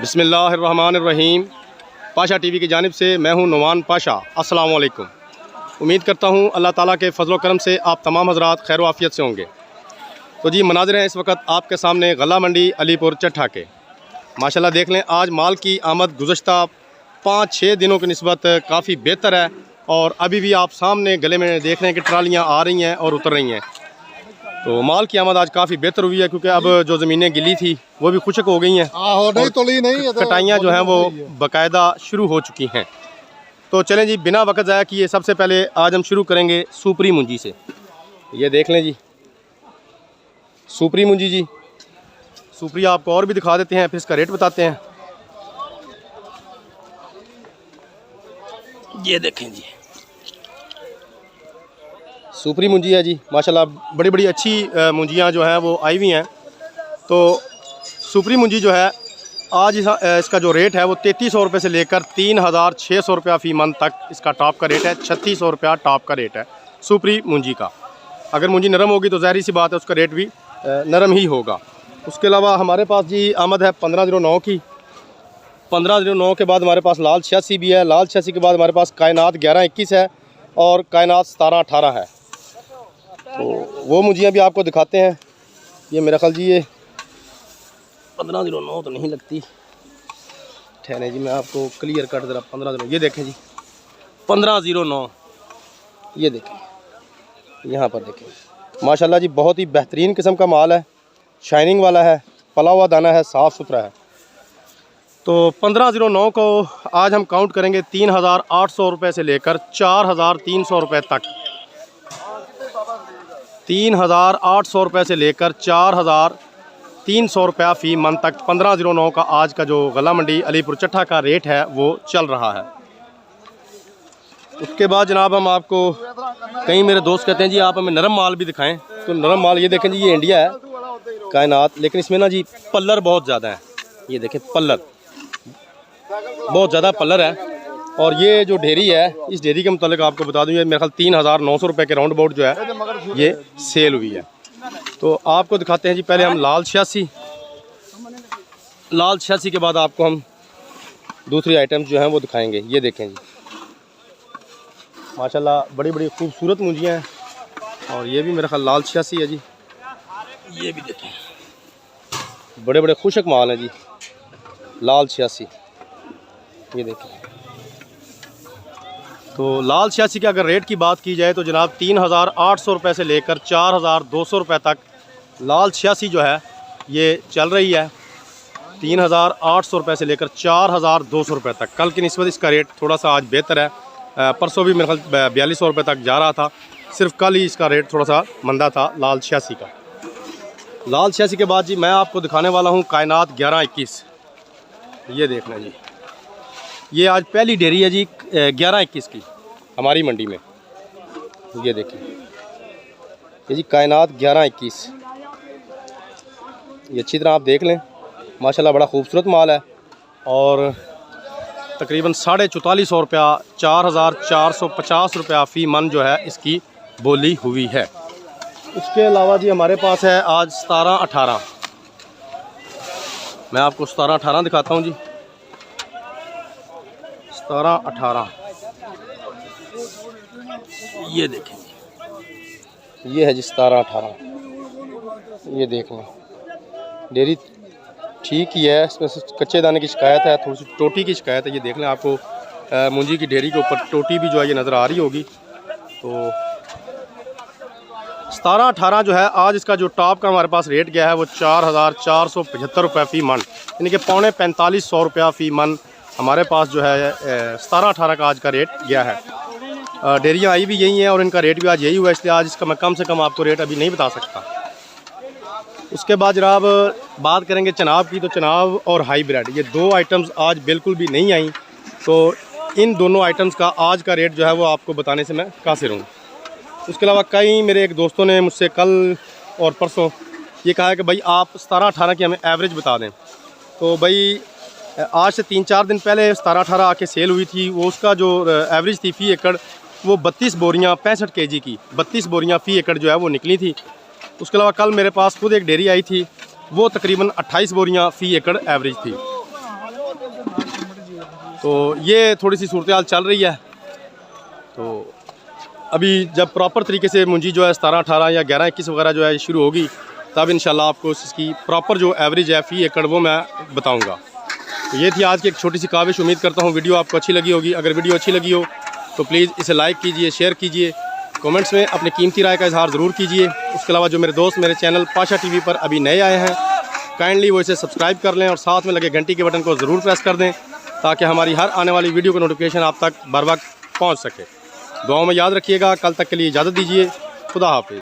बिसमीम पाशा टीवी की जानब से मैं हूँ नुमान पाशा। वालेकुम उम्मीद करता हूँ अल्लाह ताला के फजल करम से आप तमाम हजरात खैर आफियत से होंगे। तो जी, मनाजर हैं इस वक्त आपके सामने गला मंडी अलीपुर चट्ठा के। माशाल्लाह देख लें, आज माल की आमद गुज़श्ता पाँच छः दिनों की नस्बत काफ़ी बेहतर है और अभी भी आप सामने गले में देख रहे हैं कि ट्रालियाँ आ रही हैं और उतर रही हैं। तो माल की आमद आज काफ़ी बेहतर हुई है क्योंकि अब जो ज़मीनें गिली थी वो भी खुशक हो गई हैं। आहो नहीं तुली नहीं ये तो कटाइयाँ जो हैं वो बाकायदा शुरू हो चुकी हैं। तो चलें जी बिना वक्त ज़ाया किए सबसे पहले आज हम शुरू करेंगे सुपरी मुंजी से। ये देख लें जी। सुपरी मुंजी जी। सुपरी आपको और भी दिखा देते हैं फिर इसका रेट बताते हैं। ये देखें जी। सुपरी मुंजी है जी माशाल्लाह बड़ी बड़ी अच्छी मुंजियाँ जो हैं वो आई हुई हैं। तो सुपरी मुंजी जो है आज इस, इसका जो रेट है वो तैंतीस सौ रुपये से लेकर तीन हज़ार छः सौ रुपया फ़ी मन तक इसका टॉप का रेट है छत्तीस सौ रुपया टॉप का रेट है सुपरी मुंजी का। अगर मुंजी नरम होगी तो ज़ाहिर सी बात है उसका रेट भी नरम ही होगा। उसके अलावा हमारे पास जी आमद है पंद्रह ज़ीरो नौ की। पंद्रह ज़ीरो नौ के बाद हमारे पास लाल छियासी भी है लाल छियासी के बाद हमारे पास कायनात ग्यारह इक्कीस है और कायनात सतारह अठारह है। तो वो मुझे अभी आपको दिखाते हैं। ये मेरा ख्याल जी, ये पंद्रह ज़ीरो नौ तो नहीं लगती। ठहरे जी, मैं आपको क्लियर कट ज़रा पंद्रह ज़ीरो ये देखें जी, पंद्रह ज़ीरो नौ। ये देखें, यहाँ पर देखें। माशाल्लाह जी, बहुत ही बेहतरीन किस्म का माल है। शाइनिंग वाला है, पला हुआ दाना है, साफ़ सुथरा है। तो पंद्रह ज़ीरो नौ को आज हम काउंट करेंगे तीन हज़ार आठ सौ रुपये से लेकर चार हज़ार तीन सौ रुपये तक। तीन हज़ार आठ सौ रुपये से लेकर चार हज़ार तीन सौ रुपया फ़ी मन तक पंद्रह ज़ीरो नौ का आज का जो गला मंडी अलीपुर चट्ठा का रेट है, वो चल रहा है। उसके बाद जनाब हम आपको कई मेरे दोस्त कहते हैं, जी, आप हमें नरम माल भी दिखाएँ। तो नरम माल, ये देखें जी, ये इंडिया है, कायनात, लेकिन इसमें ना जी, पल्लर बहुत ज़्यादा है। ये देखें, पल्लर। बहुत ज़्यादा पल्लर है। और ये जो डेयरी है इस डेयरी के मतलब आपको बता दूँ ये मेरे ख्याल तीन हज़ार नौ सौ रुपये के राउंड अबाउट जो है ये सेल हुई है। तो आपको दिखाते हैं जी पहले हम लाल छियासी लाल छियासी के बाद आपको हम दूसरी आइटम्स जो हैं वो दिखाएँगे ये देखें जी। माशाल्लाह बड़ी बड़ी खूबसूरत मुंजियाँ हैं और ये भी मेरा ख्याल लाल छियासी है जी। ये भी देखें। बड़े बड़े खुशक माल हैं जी लाल छियासी ये देखें। तो लाल छियासी के अगर रेट की बात की जाए तो जनाब तीन हज़ार आठ सौ रुपये से लेकर चार हज़ार दो सौ रुपये तक लाल छियासी जो है, ये चल रही है। तीन हज़ार आठ सौ रुपये से लेकर चार हज़ार दो सौ रुपये तक। कल की नस्बत इसका रेट थोड़ा सा आज बेहतर है। परसों भी मेरे ख्याल बयालीस सौ रुपये तक जा रहा था। सिर्फ़ कल ही इसका रेट थोड़ा सा मंदा था लाल छियासी का। लाल छियासी के बाद जी मैं आपको दिखाने वाला हूँ कायनात ग्यारह इक्कीस। ये देखना जी। ये आज पहली डेयरी है जी ग्यारह इक्कीस की। हमारी मंडी में। ये देखिए। ये जी कायनात ग्यारह इक्कीस। ये अच्छी तरह आप देख लें। माशाल्लाह बड़ा खूबसूरत माल है। और तकरीबन साढ़े चौतालीस सौ रुपया, चार हज़ार चार सौ पचास रुपया फ़ी मन जो है इसकी बोली हुई है। उसके अलावा जी हमारे पास है आज सतारह अठारह। मैं आपको सतारह अठारह दिखाता हूँ जी। सतारह अठारह। ये देखें। ये है जी सतारह अठारह। ये देख लें। डेयरी ठीक ही है इसमें से कच्चे दाने की शिकायत है थोड़ी सी टोटी की शिकायत है। ये देख लें आपको मुंजी की डेयरी के ऊपर टोटी भी जो है ये नज़र आ रही होगी। तो सतारह अठारह जो है आज इसका जो टॉप का हमारे पास रेट गया है वो चार हज़ार चार सौ पचहत्तर रुपये फ़ी मन यानी कि पौने पैंतालीस सौ रुपया फ़ी मन हमारे पास जो है सतारह अठारह का आज का रेट गया है। डेयरियाँ आई भी यही हैं और इनका रेट भी आज यही हुआ इसलिए आज इसका मैं कम से कम आपको रेट अभी नहीं बता सकता। उसके बाद जनाब, बात करेंगे चनाब की तो चनाब और हाईब्रिड ये दो आइटम्स आज बिल्कुल भी नहीं आई। तो इन दोनों आइटम्स का आज का रेट जो है, वो आपको बताने से मैं कासिर हूँ। उसके अलावा कई मेरे एक दोस्तों ने मुझसे कल और परसों ये कहा है कि, भाई, आप सतारह अठारह की हमें एवरेज बता दें। तो भाई आज से तीन चार दिन पहले सतारह अठारह आके सेल हुई थी। वो उसका जो एवरेज थी फ़ी एकड़, वो बत्तीस बोरियाँ, पैंसठ के जी की, बत्तीस बोरियाँ फ़ी एकड़ जो है वो निकली थी। उसके अलावा कल मेरे पास खुद एक डेयरी आई थी, वो तकरीबन 28 बोरियाँ फ़ी एकड़ एवरेज थी। तो ये थोड़ी सी सूरत चल रही है। तो अभी जब प्रॉपर तरीके से मुंजी जो है सतारह अठारह या ग्यारह इक्कीस वगैरह जो है शुरू होगी, तब इंशाल्लाह आपको इसकी प्रॉपर जो एवरेज है फ़ी एकड़, वो मैं बताऊँगा। तो ये थी आज की एक छोटी सी काविश। उम्मीद करता हूँ वीडियो आपको अच्छी लगी होगी। अगर वीडियो अच्छी लगी हो तो प्लीज़ इसे लाइक कीजिए, शेयर कीजिए। कमेंट्स में अपनी कीमती राय का इजहार ज़रूर कीजिए। उसके अलावा जो मेरे दोस्त, मेरे चैनल पाशा टीवी पर अभी नए आए हैं, काइंडली वो इसे सब्सक्राइब कर लें और साथ में लगे घंटी के बटन को ज़रूर प्रेस कर दें, ताकि हमारी हर आने वाली वीडियो का नोटिफिकेशन आप तक बर वक्त पहुँच सके। दुआओं में याद रखिएगा। कल तक के लिए इजाज़त दीजिए। खुदा हाफिज़।